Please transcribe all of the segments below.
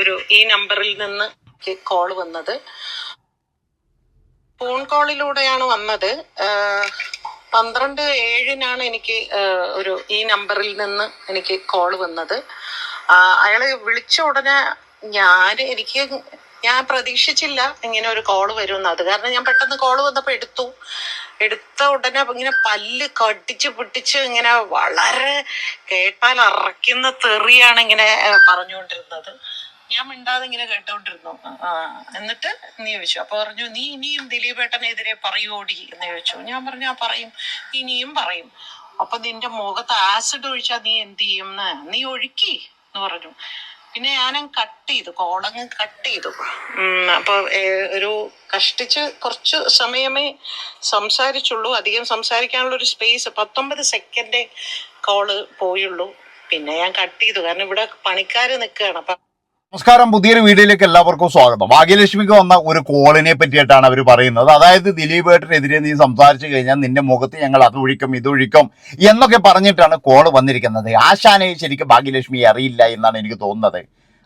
ഒരു ഈ നമ്പറിൽ നിന്ന് കോൾ വന്നത്. ഫോൺ കോളിലൂടെയാണ് വന്നത്. പന്ത്രണ്ട് ഏഴിനാണ് എനിക്ക് ഒരു ഈ നമ്പറിൽ നിന്ന് എനിക്ക് കോൾ വന്നത്. അയാളെ വിളിച്ച ഉടനെ ഞാൻ എനിക്ക് ഞാൻ പ്രതീക്ഷിച്ചില്ല ഇങ്ങനെ ഒരു കോൾ വരുമെന്ന്. അത് കാരണം ഞാൻ പെട്ടെന്ന് കോൾ വന്നപ്പോൾ എടുത്തു. എടുത്ത ഉടനെ ഇങ്ങനെ പല്ല് കടിച്ച് പിടിച്ച് ഇങ്ങനെ വളരെ കേട്ടാൽ അറയ്ക്കുന്ന തെറിയാണ് ഇങ്ങനെ പറഞ്ഞുകൊണ്ടിരുന്നത്. ഞാൻ മിണ്ടാതെ ഇങ്ങനെ കേട്ടോണ്ടിരുന്നു. എന്നിട്ട് നീ ചോദിച്ചു. അപ്പൊ പറഞ്ഞു നീ ഇനിയും ദിലീപേട്ടനെതിരെ പറയോടി എന്ന് ചോദിച്ചു. ഞാൻ പറഞ്ഞു ആ പറയും. ഇനിയും പറയും. അപ്പൊ നിന്റെ മുഖത്ത് ആസിഡ് ഒഴിച്ചാ നീ എന്ത് ചെയ്യും നീ ഒഴുക്കി എന്ന് പറഞ്ഞു. പിന്നെ ഞാൻ കട്ട് ചെയ്തു. കോളങ്ങ് കട്ട് ചെയ്തു. അപ്പൊ ഒരു കഷ്ടിച്ച് കുറച്ച് സമയമേ സംസാരിച്ചുള്ളൂ. അധികം സംസാരിക്കാനുള്ള ഒരു സ്പേസ് പത്തൊമ്പത് സെക്കൻഡേ കോൾ പോയുള്ളൂ. പിന്നെ ഞാൻ കട്ട് ചെയ്തു. കാരണം ഇവിടെ പണിക്കാര് നിൽക്കുകയാണ്. അപ്പൊ നമസ്കാരം പുതിയൊരു വീഡിയോയിലേക്ക് എല്ലാവർക്കും സ്വാഗതം. ഭാഗ്യലക്ഷ്മിക്ക് വന്ന ഒരു കോളിനെ പറ്റിയിട്ടാണ് അവർ പറയുന്നത്. അതായത് ദിലീപ് ഏട്ടനെതിരെ നീ സംസാരിച്ചു കഴിഞ്ഞാൽ നിന്റെ മുഖത്ത് ഞങ്ങൾ അത് ഒഴിക്കും ഇതൊഴിക്കും എന്നൊക്കെ പറഞ്ഞിട്ടാണ് കോൾ വന്നിരിക്കുന്നത്. ആശാനെ ശരിക്കും ഭാഗ്യലക്ഷ്മി അറിയില്ല എന്നാണ് എനിക്ക് തോന്നുന്നത്.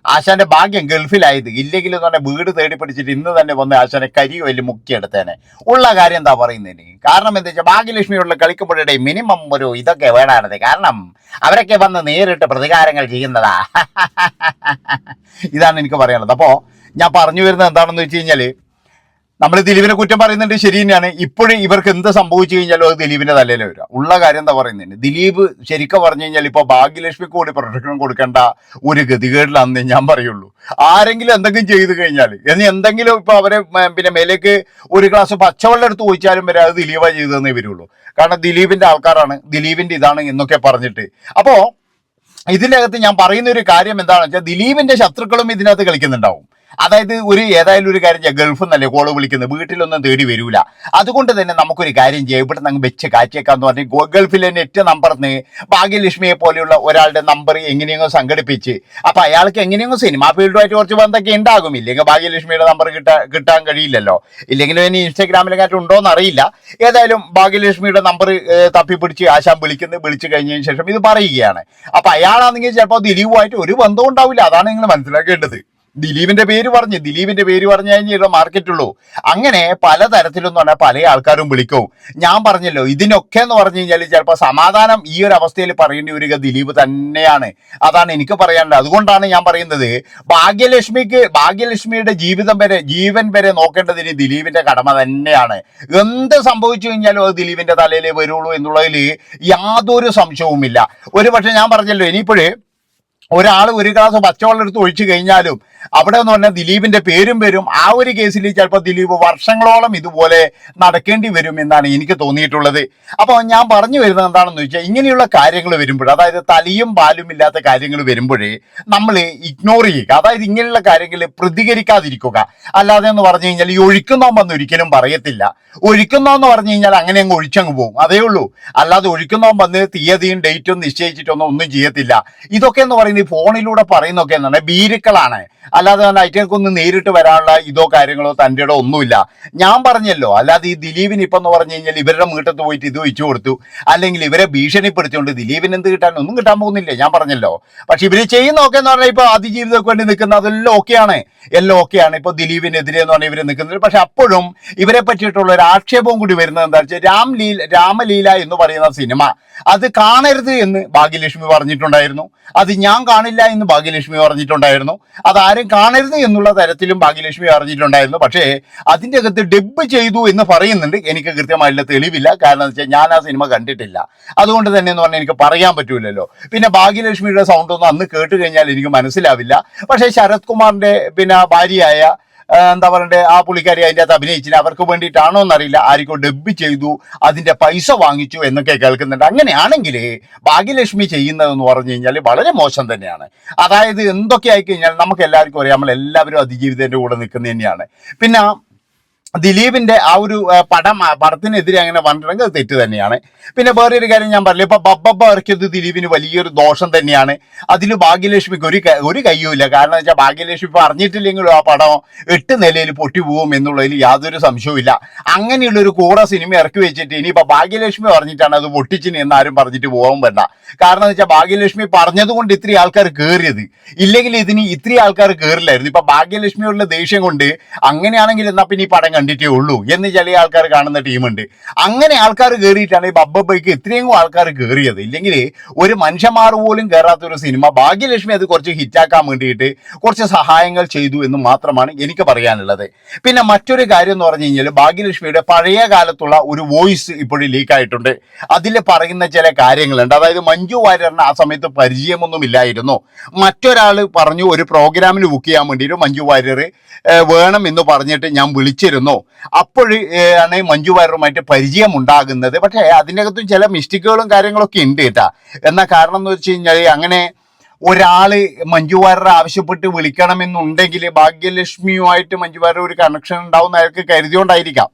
ആശാന്റെ ഭാഗ്യം ഗൾഫിലായത്. ഇല്ലെങ്കിൽ തന്നെ വീട് തേടി പിടിച്ചിട്ട് ഇന്ന് തന്നെ വന്ന് ആശാനെ കരി വലിയ മുക്കിയെടുത്തേനെ. ഉള്ള കാര്യം എന്താ പറയുന്നതിന് കാരണം എന്താ വെച്ചാൽ ഭാഗ്യലക്ഷ്മിയുള്ള കളിക്കുമ്പോഴേ മിനിമം ഒരു ഇതൊക്കെ വേണമായിരുന്നത് കാരണം അവരൊക്കെ വന്ന് നേരിട്ട് പ്രതികാരങ്ങൾ ചെയ്യുന്നതാ. ഇതാണ് എനിക്ക് പറയാനുള്ളത്. അപ്പോൾ ഞാൻ പറഞ്ഞു വരുന്നത് എന്താണെന്ന് വെച്ച് കഴിഞ്ഞാൽ നമ്മൾ ദിലീപിനെ കുറ്റം പറയുന്നുണ്ട് ശരി തന്നെയാണ്. ഇപ്പോഴും ഇവർക്ക് എന്ത് സംഭവിച്ചു കഴിഞ്ഞാലും അത് ദിലീപിന്റെ തലയിൽ വരിക ഉള്ള കാര്യം എന്താ പറയുന്നുണ്ട് ദിലീപ് ശരിക്കും പറഞ്ഞു കഴിഞ്ഞാൽ ഇപ്പൊ ഭാഗ്യലക്ഷ്മിക്ക് കൂടി പ്രൊട്ടക്ഷൻ കൊടുക്കേണ്ട ഒരു ഗതികേടിലാണെന്ന് ഞാൻ പറയുള്ളൂ. ആരെങ്കിലും എന്തെങ്കിലും ചെയ്തു കഴിഞ്ഞാൽ ഇനി എന്തെങ്കിലും ഇപ്പൊ അവരെ പിന്നെ മേലേക്ക് ഒരു ഗ്ലാസ് പച്ചവെള്ളം എടുത്ത് ചോദിച്ചാലും വരെ അത് ദിലീപാ ചെയ്തതെന്നേ വരുള്ളൂ. കാരണം ദിലീപിന്റെ ആൾക്കാരാണ് ദിലീപിന്റെ ഇതാണ് എന്നൊക്കെ പറഞ്ഞിട്ട്. അപ്പോ ഇതിനകത്ത് ഞാൻ പറയുന്ന ഒരു കാര്യം എന്താണെന്ന് വെച്ചാൽ ദിലീപിന്റെ ശത്രുക്കളും ഇതിനകത്ത് കളിക്കുന്നുണ്ടാവും. അതായത് ഒരു ഏതായാലും ഒരു കാര്യം ചെയ്യാം. ഗൾഫ് എന്നല്ലേ കോൾ വിളിക്കുന്നത്? വീട്ടിലൊന്നും തേടി വരൂല. അതുകൊണ്ട് തന്നെ നമുക്കൊരു കാര്യം ചെയ്യാം. ഇവിടെ നിന്ന് വെച്ച് കാറ്റിയേക്കാന്ന് പറഞ്ഞ് ഗൾഫിലെ നെറ്റ് നമ്പറിന്ന് ഭാഗ്യലക്ഷ്മിയെ പോലെയുള്ള ഒരാളുടെ നമ്പർ എങ്ങനെയെങ്കിലും സംഘടിപ്പിച്ച് അപ്പൊ അയാൾക്ക് എങ്ങനെയെങ്കിലും സിനിമാ ഫീൽഡുമായിട്ട് കുറച്ച് ബന്ധമൊക്കെ ഉണ്ടാകും ഇല്ലെങ്കിൽ ഭാഗ്യലക്ഷ്മിയുടെ നമ്പർ കിട്ടാൻ കിട്ടാൻ കഴിയില്ലല്ലോ. ഇല്ലെങ്കിലും ഇനി ഇൻസ്റ്റാഗ്രാമിലെങ്ങാറ്റും ഉണ്ടോ അറിയില്ല. ഏതായാലും ഭാഗ്യലക്ഷ്മിയുടെ നമ്പർ തപ്പിപ്പിടിച്ച് ആശാൻ വിളിക്കുന്നത് വിളിച്ചു കഴിഞ്ഞതിന് ശേഷം ഇത് പറയുകയാണ്. അപ്പൊ അയാളാണെങ്കിൽ ചിലപ്പോൾ ദിലീപുമായിട്ട് ഒരു ബന്ധവും ഉണ്ടാവില്ല. അതാണ് നിങ്ങൾ മനസ്സിലാക്കേണ്ടത്. ദിലീപിന്റെ പേര് പറഞ്ഞ് ദിലീപിന്റെ പേര് പറഞ്ഞു കഴിഞ്ഞാൽ മാർക്കറ്റുള്ളൂ. അങ്ങനെ പലതരത്തിലെന്ന് പറഞ്ഞാൽ പല ആൾക്കാരും വിളിക്കും. ഞാൻ പറഞ്ഞല്ലോ ഇതിനൊക്കെ എന്ന് പറഞ്ഞു കഴിഞ്ഞാൽ ചിലപ്പോൾ സമാധാനം ഈ ഒരു അവസ്ഥയിൽ പറയേണ്ടി വരിക ദിലീപ് തന്നെയാണ്. അതാണ് എനിക്ക് പറയാനുള്ളത്. അതുകൊണ്ടാണ് ഞാൻ പറയുന്നത് ഭാഗ്യലക്ഷ്മിക്ക് ഭാഗ്യലക്ഷ്മിയുടെ ജീവിതം വരെ ജീവൻ വരെ നോക്കേണ്ടതിന് ദിലീപിന്റെ കടമ തന്നെയാണ്. എന്ത് സംഭവിച്ചു കഴിഞ്ഞാലും അത് ദിലീപിന്റെ തലയിലേ വരുള്ളൂ എന്നുള്ളതിൽ യാതൊരു സംശയവുമില്ല. ഒരു പക്ഷെ ഞാൻ പറഞ്ഞല്ലോ ഇനിയിപ്പോഴേ ഒരാൾ ഒരു ഗ്ലാസ് പച്ചവെള്ളം എടുത്ത് ഒഴിച്ചു കഴിഞ്ഞാലും അവിടെ എന്ന് പറഞ്ഞാൽ ദിലീപിന്റെ പേരും വരും. ആ ഒരു കേസിൽ ചിലപ്പോൾ ദിലീപ് വർഷങ്ങളോളം ഇതുപോലെ നടക്കേണ്ടി വരും എന്നാണ് എനിക്ക് തോന്നിയിട്ടുള്ളത്. അപ്പോൾ ഞാൻ പറഞ്ഞു വരുന്നത് എന്താണെന്ന് വെച്ചാൽ ഇങ്ങനെയുള്ള കാര്യങ്ങൾ വരുമ്പോൾ അതായത് തലയും പാലും ഇല്ലാത്ത കാര്യങ്ങൾ വരുമ്പോഴേ നമ്മൾ ഇഗ്നോർ ചെയ്യുക. അതായത് ഇങ്ങനെയുള്ള കാര്യങ്ങൾ പ്രതികരിക്കാതിരിക്കുക. അല്ലാതെ എന്ന് പറഞ്ഞു കഴിഞ്ഞാൽ ഈ ഒഴിക്കുന്നോമ്പെന്ന് ഒരിക്കലും പറയത്തില്ല. ഒഴിക്കുന്നോന്ന് പറഞ്ഞു കഴിഞ്ഞാൽ അങ്ങനെ അങ്ങ് ഒഴിച്ചങ്ങ് പോകും. അതേ ഉള്ളൂ. അല്ലാതെ ഒഴിക്കുന്നോൻ വന്ന് തീയതിയും ഡേറ്റും നിശ്ചയിച്ചിട്ടൊന്നും ഒന്നും ചെയ്യത്തില്ല. ഇതൊക്കെ എന്ന് പറയുന്നത് ഫോണിലൂടെ പറയുന്നൊക്കെ എന്താണ്? ബീരുക്കളാണ് അല്ലാതെ തന്നെ ഐറ്റങ്ങൾക്കൊന്നും നേരിട്ട് വരാനുള്ള ഇതോ കാര്യങ്ങളോ തന്റെ ഇടോ ഒന്നുമില്ല. ഞാൻ പറഞ്ഞല്ലോ അല്ലാതെ ഈ ദിലീപിന് ഇപ്പം എന്ന് പറഞ്ഞു കഴിഞ്ഞാൽ ഇവരുടെ വീട്ടത്ത് പോയിട്ട് ഇത് വെച്ചു കൊടുത്തു. അല്ലെങ്കിൽ ഇവരെ ഭീഷണിപ്പെടുത്തിക്കൊണ്ട് ദിലീപിന് എന്ത് കിട്ടാൻ ഒന്നും കിട്ടാൻ പോകുന്നില്ല. ഞാൻ പറഞ്ഞല്ലോ. പക്ഷെ ഇവർ ചെയ്യുന്നതൊക്കെ എന്ന് പറഞ്ഞാൽ ഇപ്പൊ അതിജീവിതമൊക്കെ വേണ്ടി നിൽക്കുന്ന അതെല്ലാം ഓക്കെയാണ് എല്ലാം ഓക്കെയാണ് ഇപ്പൊ ദിലീപിനെതിരെ എന്ന് പറഞ്ഞാൽ ഇവർ നിൽക്കുന്നത്. പക്ഷെ അപ്പോഴും ഇവരെ പറ്റിയിട്ടുള്ള ഒരു ആക്ഷേപവും കൂടി വരുന്നത് എന്താ വെച്ചാൽ രാംലീല രാമലീല എന്ന് പറയുന്ന സിനിമ. അത് കാണരുത് എന്ന് ഭാഗ്യലക്ഷ്മി പറഞ്ഞിട്ടുണ്ടായിരുന്നു. അത് ഞാൻ കാണില്ല എന്ന് ഭാഗ്യലക്ഷ്മി പറഞ്ഞിട്ടുണ്ടായിരുന്നു. അതാരും കാണരുത് എന്നുള്ള തരത്തിലും ഭാഗ്യലക്ഷ്മി പറഞ്ഞിട്ടുണ്ടായിരുന്നു. പക്ഷേ അതിന്റെ അകത്ത് ഡബ് ചെയ്തു എന്ന് പറയുന്നുണ്ട്. എനിക്ക് കൃത്യമായിട്ടുള്ള തെളിവില്ല. കാരണം എന്ന് വെച്ചാൽ ഞാൻ ആ സിനിമ കണ്ടിട്ടില്ല. അതുകൊണ്ട് തന്നെ എന്ന് പറഞ്ഞാൽ എനിക്ക് പറയാൻ പറ്റൂലല്ലോ. പിന്നെ ഭാഗ്യലക്ഷ്മിയുടെ സൗണ്ട് ഒന്നും അന്ന് കേട്ട് കഴിഞ്ഞാൽ എനിക്ക് മനസ്സിലാവില്ല. പക്ഷേ ശരത് കുമാറിന്റെ പിന്നെ ഭാര്യയായ എന്താ പറയണ്ടേ ആ പുള്ളിക്കാരി അതിന്റെ അകത്ത് അഭിനയിച്ചില്ല അവർക്ക് വേണ്ടിയിട്ടാണോ എന്നറിയില്ല. ആർക്കോ ഡബ് ചെയ്തു അതിന്റെ പൈസ വാങ്ങിച്ചു എന്നൊക്കെ കേൾക്കുന്നുണ്ട്. അങ്ങനെയാണെങ്കിൽ ഭാഗ്യലക്ഷ്മി ചെയ്യുന്നതെന്ന് പറഞ്ഞു കഴിഞ്ഞാൽ വളരെ മോശം തന്നെയാണ്. അതായത് എന്തൊക്കെ ആയിക്കഴിഞ്ഞാൽ നമുക്ക് എല്ലാവർക്കും അറിയാം നമ്മൾ എല്ലാവരും അതിജീവിതന്റെ കൂടെ നിൽക്കുന്നത് തന്നെയാണ്. പിന്നെ ദിലീപിന്റെ ആ ഒരു പടം പടത്തിനെതിരെ അങ്ങനെ പറഞ്ഞിട്ടുണ്ടെങ്കിൽ അത് തെറ്റ് തന്നെയാണ്. പിന്നെ വേറെ ഒരു കാര്യം ഞാൻ പറഞ്ഞില്ല ഇപ്പൊ ബബ്ബബ്ബ ഇറക്കിയത് ദിലീപിന് വലിയൊരു ദോഷം തന്നെയാണ്. അതിൽ ഭാഗ്യലക്ഷ്മിക്ക് ഒരു ഒരു കയ്യുമില്ല കാരണം വെച്ചാൽ ഭാഗ്യലക്ഷ്മി ഇപ്പൊ അറിഞ്ഞിട്ടില്ലെങ്കിലും ആ പടം എട്ട് നിലയിൽ പൊട്ടിപ്പോവും എന്നുള്ളതിൽ യാതൊരു സംശയവുമില്ല അങ്ങനെയുള്ള ഒരു കൂറ സിനിമ ഇറക്കി വെച്ചിട്ട് ഇനിയിപ്പോ ഭാഗ്യലക്ഷ്മി പറഞ്ഞിട്ടാണ് അത് പൊട്ടിച്ചിന് എന്ന് ആരും പറഞ്ഞിട്ട് പോകാൻ വേണ്ട. കാരണം വെച്ചാൽ ഭാഗ്യലക്ഷ്മി പറഞ്ഞതുകൊണ്ട് ഇത്രയും ആൾക്കാർ കയറിയത് ഇല്ലെങ്കിൽ ഇതിന് ഇത്രയും ആൾക്കാർ കയറില്ലായിരുന്നു ഇപ്പൊ ഭാഗ്യലക്ഷ്മിയുള്ള ദേഷ്യം കൊണ്ട് അങ്ങനെയാണെങ്കിൽ എന്നാ പിന്നെ ഈ പടം കണ്ടിട്ടേ ഉള്ളൂ. എന്ന് ചില ആൾക്കാർ കാണുന്ന ടീമുണ്ട്. അങ്ങനെ ആൾക്കാർ കയറിയിട്ടാണ് ഈ ബബ്ബബയ്ക്ക് ഇത്രയും ആൾക്കാർ കയറിയത് ഇല്ലെങ്കിൽ ഒരു മനുഷ്യന്മാർ പോലും കയറാത്ത ഒരു സിനിമ ഭാഗ്യലക്ഷ്മി അത് കുറച്ച് ഹിറ്റാക്കാൻ വേണ്ടിയിട്ട് കുറച്ച് സഹായങ്ങൾ ചെയ്തു എന്ന് മാത്രമാണ് എനിക്ക് പറയാനുള്ളത്. പിന്നെ മറ്റൊരു കാര്യം എന്ന് പറഞ്ഞു കഴിഞ്ഞാൽ ഭാഗ്യലക്ഷ്മിയുടെ പഴയ കാലത്തുള്ള ഒരു വോയിസ് ഇപ്പോഴും ലീക്ക് ആയിട്ടുണ്ട്. അതിൽ പറയുന്ന ചില കാര്യങ്ങളുണ്ട്. അതായത് മഞ്ജു വാര്യറിന് ആ സമയത്ത് പരിചയമൊന്നും ഇല്ലായിരുന്നു. മറ്റൊരാൾ പറഞ്ഞു ഒരു പ്രോഗ്രാമിന് ബുക്ക് ചെയ്യാൻ വേണ്ടിയിട്ട് മഞ്ജു വാര്യർ വേണം എന്ന് പറഞ്ഞിട്ട് ഞാൻ വിളിച്ചിരുന്നു. അപ്പോൾ ആണ് മഞ്ജു വാര്യറുമായിട്ട് പരിചയം ഉണ്ടാകുന്നത് പക്ഷേ അതിനകത്തും ചില മിസ്റ്റേക്കുകളും കാര്യങ്ങളൊക്കെ ഉണ്ട് കേട്ടാ. എന്നാ കാരണം എന്ന് വെച്ച് കഴിഞ്ഞാൽ അങ്ങനെ ഒരാൾ മഞ്ജു വാര്യർ ആവശ്യപ്പെട്ട് വിളിക്കണമെന്നുണ്ടെങ്കിൽ ഭാഗ്യലക്ഷ്മിയുമായിട്ട് മഞ്ജു വാര്യർ ഒരു കണക്ഷൻ ഉണ്ടാവുന്ന അയാൾക്ക് കരുതിയോണ്ടായിരിക്കാം.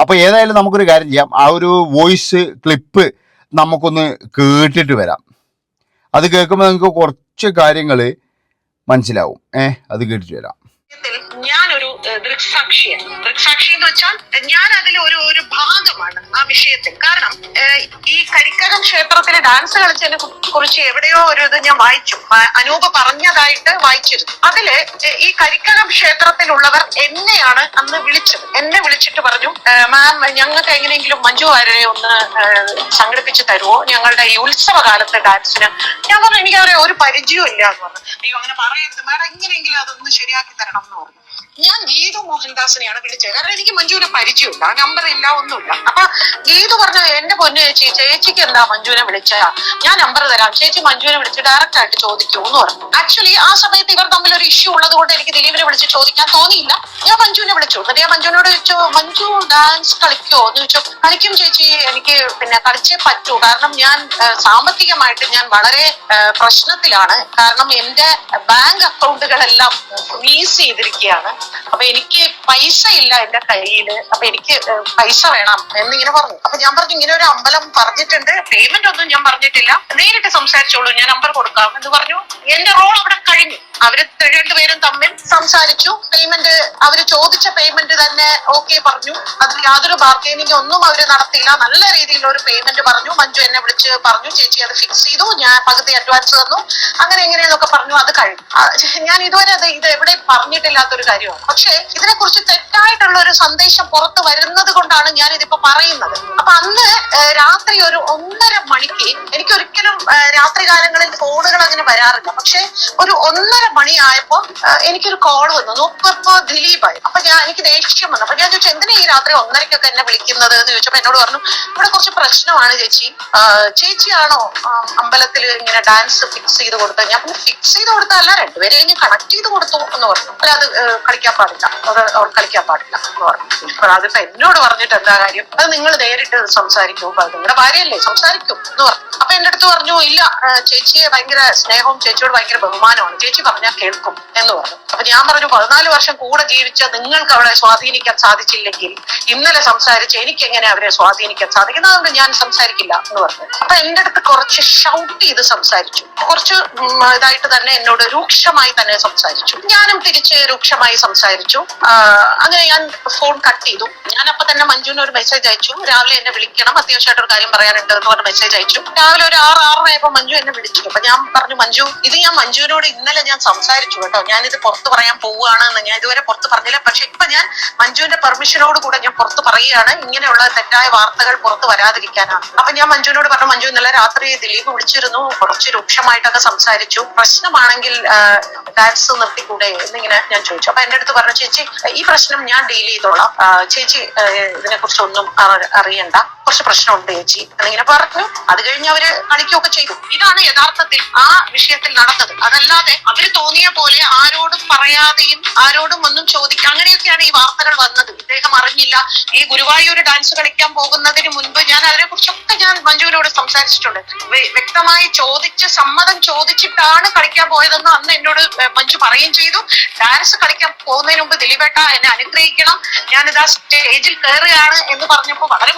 അപ്പോൾ ഏതായാലും നമുക്കൊരു കാര്യം ചെയ്യാം. ആ ഒരു വോയിസ് ക്ലിപ്പ് നമുക്കൊന്ന് കേട്ടിട്ട് വരാം. അത് കേൾക്കുമ്പോൾ നിങ്ങൾക്ക് കുറച്ച് കാര്യങ്ങൾ മനസ്സിലാവും. ഏഹ് അത് കേട്ടിട്ട് വരാം. ഏഹ്, ദൃക്സാക്ഷിയാണ് ദൃക്സാക്ഷി എന്ന് വെച്ചാൽ ഞാൻ അതിൽ ഒരു ഒരു ഭാഗമാണ് ആ വിഷയത്തിൽ. കാരണം ഈ കരിക്കകം ക്ഷേത്രത്തിലെ ഡാൻസ് കളിച്ചതിനെ കുറിച്ച് എവിടെയോ ഒരു ഇത് ഞാൻ വായിച്ചു. അനൂപ് പറഞ്ഞതായിട്ട് വായിച്ചിരുന്നു. അതിൽ ഈ കരിക്കകം ക്ഷേത്രത്തിലുള്ളവർ എന്നെയാണ് അന്ന് വിളിച്ചത്. എന്നെ വിളിച്ചിട്ട് പറഞ്ഞു മാം ഞങ്ങൾക്ക് എങ്ങനെയെങ്കിലും മഞ്ജു വാര്യരെ ഒന്ന് സംഘടിപ്പിച്ച് തരുമോ ഞങ്ങളുടെ ഈ ഉത്സവകാലത്തെ ഡാൻസിന് ഞാൻ പറഞ്ഞു എനിക്ക് അവരെ ഒരു പരിചയവും ഇല്ല എന്ന് പറഞ്ഞു. അയ്യോ അങ്ങനെ പറയരുത്. മാഡം എങ്ങനെയെങ്കിലും അതൊന്ന് ശരിയാക്കി തരണം എന്ന് പറഞ്ഞു. ഞാൻ ഗീതു മോഹൻദാസിനെയാണ് വിളിച്ചത്. കാരണം എനിക്ക് മഞ്ജുവിനെ ആ നമ്പർ ഇല്ല ഒന്നുമില്ല. അപ്പൊ ഗീതു പറഞ്ഞു എന്റെ പൊന്നു ചേച്ചി ചേച്ചിക്ക് എന്താ മഞ്ജുവിനെ വിളിച്ച ഞാൻ നമ്പർ തരാം. ചേച്ചി മഞ്ജുവിനെ വിളിച്ച് ഡയറക്റ്റ് ആയിട്ട് ചോദിക്കൂ എന്ന് പറഞ്ഞു. ആക്ച്വലി ആ സമയത്ത് ഇവർ തമ്മിൽ ഒരു ഇഷ്യൂ ഉള്ളത് കൊണ്ട് എനിക്ക് ദിലീപിനെ വിളിച്ച് ചോദിക്കാൻ തോന്നിയില്ല. ഞാൻ മഞ്ജുവിനെ വിളിച്ചു. എന്നിട്ട് ഞാൻ മഞ്ജുവിനോട് ചോദിച്ചു മഞ്ജു ഡാൻസ് കളിക്കോ എന്ന് ചോദിച്ചു. കളിക്കും ചേച്ചി. എനിക്ക് പിന്നെ കളിച്ചേ പറ്റൂ. കാരണം ഞാൻ സാമ്പത്തികമായിട്ട് ഞാൻ വളരെ പ്രശ്നത്തിലാണ്. കാരണം എന്റെ ബാങ്ക് അക്കൗണ്ടുകളെല്ലാം ഫ്രീസ് ചെയ്തിരിക്കുകയാണ്. അപ്പൊ എനിക്ക് പൈസ ഇല്ല എന്റെ കയ്യിൽ അപ്പൊ എനിക്ക് പൈസ വേണം എന്നിങ്ങനെ പറഞ്ഞു. അപ്പൊ ഞാൻ പറഞ്ഞു ഇങ്ങനെ ഒരു അമ്പലം പറഞ്ഞിട്ടുണ്ട്. പേയ്മെന്റ് ഒന്നും ഞാൻ പറഞ്ഞിട്ടില്ല. നേരിട്ട് സംസാരിച്ചോളൂ. ഞാൻ നമ്പർ കൊടുക്കാം. എന്ന് പറഞ്ഞു. എന്റെ റോൾ അവിടെ കഴിഞ്ഞു. അവർ രണ്ടുപേരും തമ്മിൽ സംസാരിച്ചു. പേയ്മെന്റ് അവർ ചോദിച്ച പേയ്മെന്റ് തന്നെ ഓക്കെ പറഞ്ഞു. അതിൽ യാതൊരു ബാർഗൈനിങ് ഒന്നും അവർ നടത്തിയില്ല. നല്ല രീതിയിലുള്ള ഒരു പേയ്മെന്റ് പറഞ്ഞു. മഞ്ജു എന്നെ വിളിച്ച് പറഞ്ഞു ചേച്ചി അത് ഫിക്സ് ചെയ്തു. ഞാൻ പകുതി അഡ്വാൻസ് തന്നു. അങ്ങനെ എങ്ങനെയെന്നൊക്കെ പറഞ്ഞു. അത് കഴിഞ്ഞു. ഞാൻ ഇതുവരെ അത് ഇത് എവിടെ പറഞ്ഞിട്ടില്ലാത്തൊരു കാര്യമാണ്. പക്ഷേ ഇതിനെക്കുറിച്ച് തെറ്റായിട്ടുള്ള ഒരു സന്ദേശം പുറത്ത് വരുന്നത് കൊണ്ടാണ് ഞാൻ ഇതിപ്പോ പറയുന്നത്. അപ്പൊ അന്ന് രാത്രി ഒരു ഒന്നര മണിക്ക് എനിക്ക് ഒരിക്കലും രാത്രി കാലങ്ങളിൽ ഫോണുകൾ അങ്ങനെ വരാറില്ല. പക്ഷെ ഒരു ഒന്നര മണിയായപ്പോ എനിക്കൊരു കോൾ വന്നു. നോക്കപ്പോ ദിലീപായി. അപ്പൊ ഞാൻ എനിക്ക് ദേഷ്യം വന്നു. അപ്പൊ ഞാൻ ചോദിച്ചു എന്തിനാ ഈ രാത്രി ഒന്നരക്കൊക്കെ എന്നെ വിളിക്കുന്നത്? എന്ന് ചോദിച്ചപ്പോ എന്നോട് പറഞ്ഞു ഇവിടെ കുറച്ച് പ്രശ്നമാണ് ചേച്ചി. ചേച്ചിയാണോ അമ്പലത്തിൽ ഇങ്ങനെ ഡാൻസ് ഫിക്സ് ചെയ്ത് കൊടുത്തത്? ഞാൻ ഫിക്സ് ചെയ്ത് കൊടുത്തതല്ല രണ്ടുപേരെ ഞാൻ കണക്ട് ചെയ്ത് കൊടുത്തു എന്ന് പറഞ്ഞു അല്ല അത് കളിക്കാൻ പാടില്ല. അത് അവർ കളിക്കാൻ പാടില്ല എന്ന് പറഞ്ഞു. അതിപ്പോ എന്നോട് പറഞ്ഞിട്ട് എന്താ കാര്യം? അത് നിങ്ങൾ നേരിട്ട് സംസാരിക്കൂ നിങ്ങളുടെ ഭാര്യയല്ലേ സംസാരിക്കും എന്ന് പറഞ്ഞു. അപ്പൊ എന്റെ അടുത്ത് പറഞ്ഞു ഇല്ല ചേച്ചിയെ ഭയങ്കര സ്നേഹവും ചേച്ചിയോട് ഭയങ്കര ബഹുമാനമാണ്. ചേച്ചി പറഞ്ഞാൽ കേൾക്കും എന്ന് പറഞ്ഞു. അപ്പൊ ഞാൻ പറഞ്ഞു പതിനാല് വർഷം കൂടെ ജീവിച്ച നിങ്ങൾക്ക് അവളെ സ്വാധീനിക്കാൻ സാധിച്ചില്ലെങ്കിൽ ഇന്നലെ സംസാരിച്ച് എനിക്ക് എങ്ങനെ അവരെ സ്വാധീനിക്കാൻ സാധിക്കുന്നത് അതുകൊണ്ട് ഞാൻ സംസാരിക്കില്ല എന്ന് പറഞ്ഞു. അപ്പൊ എന്റെ അടുത്ത് കുറച്ച് ഷൗട്ട് ചെയ്ത് സംസാരിച്ചു. കുറച്ച് ഇതായിട്ട് തന്നെ എന്നോട് രൂക്ഷമായി തന്നെ സംസാരിച്ചു. ഞാനും തിരിച്ച് രൂക്ഷമായി സംസാരിച്ചു. അങ്ങനെ ഞാൻ ഫോൺ കട്ട് ചെയ്തു. ഞാൻ അപ്പൊ തന്നെ മഞ്ജുവിന് ഒരു മെസ്സേജ് അയച്ചു. രാവിലെ എന്നെ വിളിക്കണം അത്യാവശ്യമായിട്ട് ഒരു കാര്യം പറയാനുണ്ട് എന്ന് പറഞ്ഞ മെസ്സേജ് അയച്ചു. രാവിലെ ഒരു ആറ് ആറായപ്പോ മഞ്ജു എന്നെ വിളിച്ചു. അപ്പൊ ഞാൻ പറഞ്ഞു മഞ്ജു ഇത് ഞാൻ മഞ്ജുവിനോട് ഇന്നലെ ഞാൻ സംസാരിച്ചു കേട്ടോ. ഇത് പുറത്ത് പറയാൻ പോവുകയാണ് എന്ന് ഞാൻ ഇതുവരെ പുറത്ത് പറഞ്ഞില്ല. പക്ഷെ ഇപ്പൊ ഞാൻ മഞ്ജുവിന്റെ പെർമിഷനോട് കൂടെ ഞാൻ പുറത്ത് പറയുകയാണ്. ഇങ്ങനെയുള്ള തെറ്റായ വാർത്തകൾ പുറത്ത് വരാതിരിക്കാനാണ്. അപ്പൊ ഞാൻ മഞ്ജുവിനോട് പറഞ്ഞു മഞ്ജു ഇന്നലെ രാത്രി ദിലീപ് വിളിച്ചിരുന്നു. കുറച്ച് രൂക്ഷമായിട്ടൊക്കെ സംസാരിച്ചു. പ്രശ്നമാണെങ്കിൽ ഡാൻസ് നിർത്തിക്കൂടെ എന്നിങ്ങനെ ഞാൻ ചോദിച്ചു. അപ്പൊ എന്റെ അടുത്ത് പറഞ്ഞു ചേച്ചി ഈ പ്രശ്നം ഞാൻ ഡീൽ ചെയ്തോളാം. ചേച്ചി ഇതിനെ കുറിച്ചൊന്നും അറിയണ്ട. കുറച്ച് പ്രശ്നമുണ്ട് ചേച്ചി എന്നിങ്ങനെ പറഞ്ഞു. അത് കഴിഞ്ഞ് അവർ കളിക്കുകയൊക്കെ ചെയ്തു. ഇതാണ് യഥാർത്ഥത്തിൽ ആ വിഷയത്തിൽ നടന്നത്. അതല്ലാതെ അവർ തോന്നിയ പോലെ ആരോടും പറയാതെയും ആരോടും ഒന്നും ചോദിക്കുക അങ്ങനെയൊക്കെയാണ് ഈ വാർത്തകൾ വന്നത്. ഇദ്ദേഹം അറിഞ്ഞില്ല. ഈ ഗുരുവായൂർ ഡാൻസ് കളിക്കാൻ പോകുന്നതിന് മുൻപ് ഞാൻ അതിനെ കുറിച്ചൊക്കെ ഞാൻ മഞ്ജുവിനോട് സംസാരിച്ചിട്ടുണ്ട്. വ്യക്തമായി ചോദിച്ച് സമ്മതം ചോദിച്ചിട്ടാണ് കളിക്കാൻ പോയതെന്ന് അന്ന് എന്നോട് മഞ്ജു പറയുകയും ചെയ്തു. ഡാൻസ് കളിക്കാൻ പോകുന്നതിന് മുമ്പ് ദിലീപേട്ട എന്നെ അനുഗ്രഹിക്കണം. ഞാനിതാ സ്റ്റേജിൽ കയറുകയാണ് എന്ന് വളരെ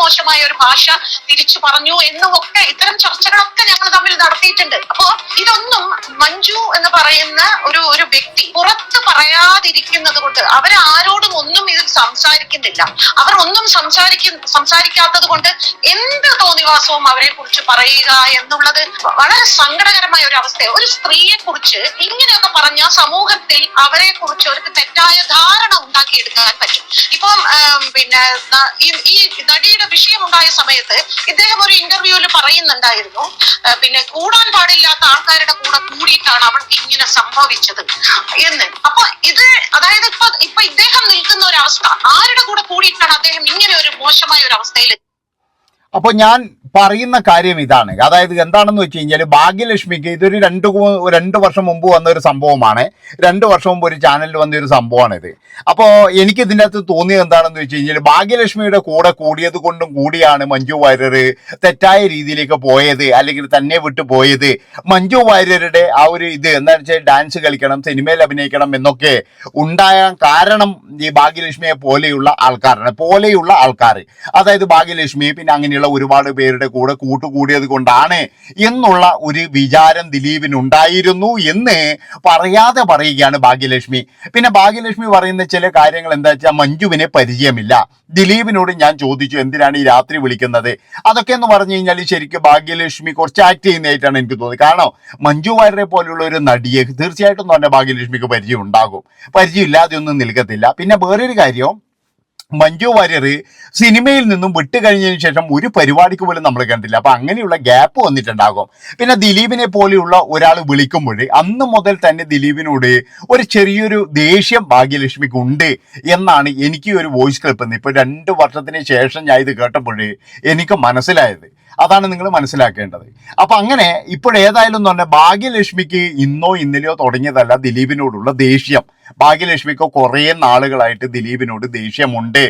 മോശമായ ഒരു ഭാഷ തിരിച്ചു പറഞ്ഞു എന്നും ഒക്കെ ഇത്തരം ചർച്ചകളൊക്കെ ഞങ്ങൾ തമ്മിൽ നടത്തിയിട്ടുണ്ട്. അപ്പോ ഇതൊന്നും മഞ്ജു എന്ന് പറയുന്ന ഒരു ഒരു വ്യക്തി പുറത്ത് പറയാതിരിക്കുന്നത് കൊണ്ട് അവരാരോടും ഒന്നും ഇതിൽ സംസാരിക്കുന്നില്ല. അവർ ഒന്നും സംസാരിക്കും സംസാരിക്കാത്തത് കൊണ്ട് എന്ത് തോന്നിവാസവും അവരെ കുറിച്ച് പറയുക എന്നുള്ളത് വളരെ സങ്കടകരമായ ഒരു അവസ്ഥയാണ് ഒരു സ്ത്രീയെ കുറിച്ച് ഇങ്ങനെയൊക്കെ പറഞ്ഞ സമൂഹത്തിൽ അവരെ കുറിച്ച് അവർക്ക് തെറ്റായ ധാരണ ഉണ്ടാക്കിയെടുക്കാൻ പറ്റും. ഇപ്പം പിന്നെ ഈ- നടിയുടെ വിഷയം വിഷയമുണ്ടായ സമയത്ത് ഇദ്ദേഹം ഒരു ഇന്റർവ്യൂവിൽ പറയുന്നുണ്ടായിരുന്നു പിന്നെ കൂടാൻ പാടില്ലാത്ത ആൾക്കാരുടെ കൂടെ കൂടിയിട്ടാണ് അവൾക്ക് ഇങ്ങനെ സംഭവിച്ചത് എന്ന്. അപ്പൊ ഇത് അതായത് ഇപ്പൊ ഇപ്പൊ ഇദ്ദേഹം നിൽക്കുന്ന ഒരു അവസ്ഥ ആരുടെ കൂടെ കൂടിയിട്ടാണ് അദ്ദേഹം ഇങ്ങനെ ഒരു മോശമായ ഒരു അവസ്ഥയിൽ അപ്പോൾ ഞാൻ പറയുന്ന കാര്യം ഇതാണ്. അതായത് എന്താണെന്ന് വെച്ച് കഴിഞ്ഞാൽ ഭാഗ്യലക്ഷ്മിക്ക് ഇതൊരു രണ്ട് രണ്ട് വർഷം മുമ്പ് വന്ന ഒരു സംഭവമാണ്. രണ്ട് വർഷം മുമ്പ് ഒരു ചാനലിൽ വന്ന ഒരു സംഭവമാണിത്. അപ്പോൾ എനിക്ക് ഇതിന്റെ അകത്ത് തോന്നിയത് എന്താണെന്ന് വെച്ച് കഴിഞ്ഞാൽ ഭാഗ്യലക്ഷ്മിയുടെ കൂടെ കൂടിയത് കൊണ്ടും കൂടിയാണ് മഞ്ജു വാര്യർ തെറ്റായ രീതിയിലേക്ക് പോയത് അല്ലെങ്കിൽ തന്നെ വിട്ട് പോയത്. മഞ്ജു വാര്യരുടെ ആ ഒരു ഇത് എന്താണെന്ന് വെച്ചാൽ ഡാൻസ് കളിക്കണം സിനിമയിൽ അഭിനയിക്കണം എന്നൊക്കെ ഉണ്ടാകാൻ കാരണം ഈ ഭാഗ്യലക്ഷ്മിയെ പോലെയുള്ള ആൾക്കാരാണ് പോലെയുള്ള ആൾക്കാർ അതായത് ഭാഗ്യലക്ഷ്മി പിന്നെ അങ്ങനെയുള്ള ഒരുപാട് പേരുടെ കൂടെ കൂട്ടുകൂടിയത് കൊണ്ടാണ് എന്നുള്ള ഒരു വിചാരം ദിലീപിനുണ്ടായിരുന്നു എന്ന് പറയാതെ പറയുകയാണ് ഭാഗ്യലക്ഷ്മി. പിന്നെ ഭാഗ്യലക്ഷ്മി പറയുന്ന ചില കാര്യങ്ങൾ എന്താ വെച്ചാൽ മഞ്ജുവിനെ പരിചയമില്ല. ദിലീപിനോട് ഞാൻ ചോദിച്ചു എന്തിനാണ് ഈ രാത്രി വിളിക്കുന്നത്? അതൊക്കെ എന്ന് പറഞ്ഞു കഴിഞ്ഞാൽ ശരിക്കും ഭാഗ്യലക്ഷ്മി കുറച്ച് ആക്ട് ചെയ്യുന്നതായിട്ടാണ് എനിക്ക് തോന്നുന്നത്. കാരണം മഞ്ജു വാര്യരെ പോലുള്ള ഒരു നടിയെ തീർച്ചയായിട്ടും തന്നെ ഭാഗ്യലക്ഷ്മിക്ക് പരിചയം ഉണ്ടാകും. പരിചയം ഇല്ലാതെ ഒന്നും നിൽക്കത്തില്ല. പിന്നെ വേറൊരു കാര്യം മഞ്ജു വാര്യർ സിനിമയിൽ നിന്നും വിട്ടുകഴിഞ്ഞതിന് ശേഷം ഒരു പരിപാടിക്ക് പോലും നമ്മൾ കണ്ടില്ല അപ്പൊ അങ്ങനെയുള്ള ഗ്യാപ്പ് വന്നിട്ടുണ്ടാകും. പിന്നെ ദിലീപിനെ പോലെയുള്ള ഒരാൾ വിളിക്കുമ്പോൾ അന്ന് മുതൽ തന്നെ ദിലീപിനോട് ഒരു ചെറിയൊരു ദേഷ്യം ഭാഗ്യലക്ഷ്മിക്ക് ഉണ്ട് എന്നാണ് എനിക്ക് ഒരു വോയിസ് ക്ലിപ്പ് ഇപ്പൊ രണ്ട് വർഷത്തിന് ശേഷം ഞാൻ ഇത് കേട്ടപ്പോൾ എനിക്ക് മനസ്സിലായത്. അതാണ് നിങ്ങൾ മനസ്സിലാക്കേണ്ടത്. അപ്പൊ അങ്ങനെ ഇപ്പോഴേതായാലും എന്ന് പറഞ്ഞാൽ ഭാഗ്യലക്ഷ്മിക്ക് ഇന്നോ ഇന്നലെയോ തുടങ്ങിയതല്ല ദിലീപിനോടുള്ള ദേഷ്യം. ഭാഗ്യലക്ഷ്മിക്ക് കുറേ നാളുകളായിട്ട് ദിലീപിനോട് ദേഷ്യമുണ്ട്.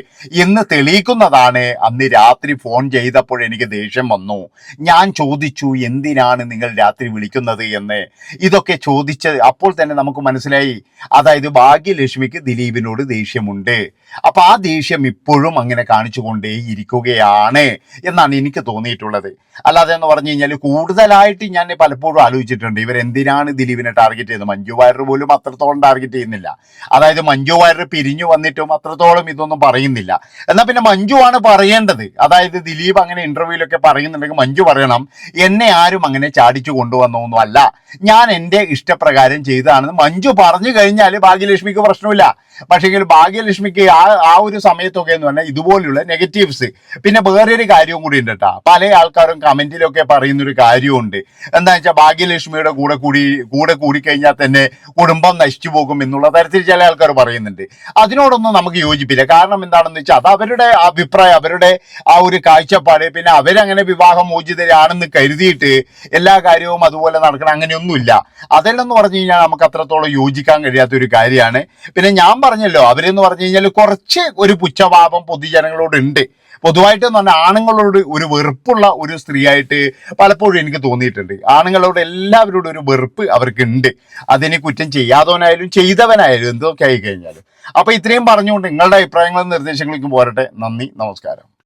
എന്ന് തെളിയിക്കുന്നതാണ് അന്ന് രാത്രി ഫോൺ ചെയ്തപ്പോൾ എനിക്ക് ദേഷ്യം വന്നു. ഞാൻ ചോദിച്ചു എന്തിനാണ് നിങ്ങൾ രാത്രി വിളിക്കുന്നത്? എന്ന്. ഇതൊക്കെ ചോദിച്ച് അപ്പോൾ തന്നെ നമുക്ക് മനസ്സിലായി. അതായത് ഭാഗ്യലക്ഷ്മിക്ക് ദിലീപിനോട് ദേഷ്യമുണ്ട്. അപ്പൊ ആ ദേഷ്യം ഇപ്പോഴും അങ്ങനെ കാണിച്ചുകൊണ്ടേ ഇരിക്കുകയാണ് എന്നാണ് എനിക്ക് തോന്നിയിട്ടുള്ളത്. അല്ലാതെ എന്ന് പറഞ്ഞു കഴിഞ്ഞാൽ കൂടുതലായിട്ട് ഞാൻ പലപ്പോഴും ആലോചിച്ചിട്ടുണ്ട് ഇവരെന്തിനാണ് ദിലീപിനെ ടാർഗറ്റ് ചെയ്യുന്നത്? മഞ്ജു വാര്യർ പോലും അത്രത്തോളം ടാർഗറ്റ് ചെയ്യുന്നില്ല. അതായത് മഞ്ജു വാര്യർ പിരിഞ്ഞു വന്നിട്ടും അത്രത്തോളം ഇതൊന്നും പറയുന്നില്ല. എന്നാൽ പിന്നെ മഞ്ജു ആണ് പറയേണ്ടത്. അതായത് ദിലീപ് അങ്ങനെ ഇന്റർവ്യൂലൊക്കെ പറയുന്നുണ്ടെങ്കിൽ മഞ്ജു പറയണം എന്നെ ആരും അങ്ങനെ ചാടിച്ചു കൊണ്ടുവന്നൊന്നും അല്ല. ഞാൻ എന്റെ ഇഷ്ടപ്രകാരം ചെയ്തതാണെന്ന് മഞ്ജു പറഞ്ഞു കഴിഞ്ഞാൽ ഭാഗ്യലക്ഷ്മിക്ക് പ്രശ്നമില്ല. പക്ഷേങ്കിൽ ഭാഗ്യലക്ഷ്മിക്ക് ആ ആ ഒരു സമയത്തൊക്കെ എന്ന് പറഞ്ഞാൽ ഇതുപോലെയുള്ള നെഗറ്റീവ്സ് പിന്നെ വേറൊരു കാര്യവും കൂടി ഉണ്ട് കേട്ടോ. പല ആൾക്കാരും കമന്റിലൊക്കെ പറയുന്നൊരു കാര്യമുണ്ട്. എന്താ വെച്ചാൽ ഭാഗ്യലക്ഷ്മിയുടെ കൂടെ കൂടി കൂടെ കൂടിക്കഴിഞ്ഞാൽ തന്നെ കുടുംബം നശിച്ചു പോകും എന്നുള്ള തരത്തിൽ ചില ആൾക്കാർ പറയുന്നുണ്ട്. അതിനോടൊന്നും നമുക്ക് യോജിപ്പില്ല. കാരണം എന്താണെന്ന് വെച്ചാൽ അത് അവരുടെ അഭിപ്രായം അവരുടെ ആ ഒരു കാഴ്ചപ്പാട്. പിന്നെ അവരങ്ങനെ വിവാഹം മോചിതരാണെന്ന് കരുതിയിട്ട് എല്ലാ കാര്യവും അതുപോലെ നടക്കണം അങ്ങനെയൊന്നുമില്ല. അതെല്ലാം പറഞ്ഞു കഴിഞ്ഞാൽ നമുക്ക് അത്രത്തോളം യോജിക്കാൻ കഴിയാത്ത ഒരു കാര്യമാണ്. പിന്നെ ഞാൻ പറഞ്ഞല്ലോ അവരെന്ന് പറഞ്ഞു കഴിഞ്ഞാൽ കുറച്ച് ഒരു പുച്ഛഭാവം പൊതുജനങ്ങളോട് ഉണ്ട് പൊതുവായിട്ട് എന്ന് പറഞ്ഞാൽ ആണുങ്ങളോട് ഒരു വെറുപ്പുള്ള ഒരു സ്ത്രീയായിട്ട് പലപ്പോഴും എനിക്ക് തോന്നിയിട്ടുണ്ട്. ആണുങ്ങളോട് എല്ലാവരോടും ഒരു വെറുപ്പ് അവർക്ക് ഉണ്ട് അതിനെ കുറ്റം ചെയ്യാത്തവനായാലും ചെയ്തവനായാലും എന്തൊക്കെ ആയി കഴിഞ്ഞാലും അപ്പൊ ഇത്രയും പറഞ്ഞുകൊണ്ട് നിങ്ങളുടെ അഭിപ്രായങ്ങളും നിർദ്ദേശങ്ങളിലേക്കും പോരട്ടെ. നന്ദി നമസ്കാരം.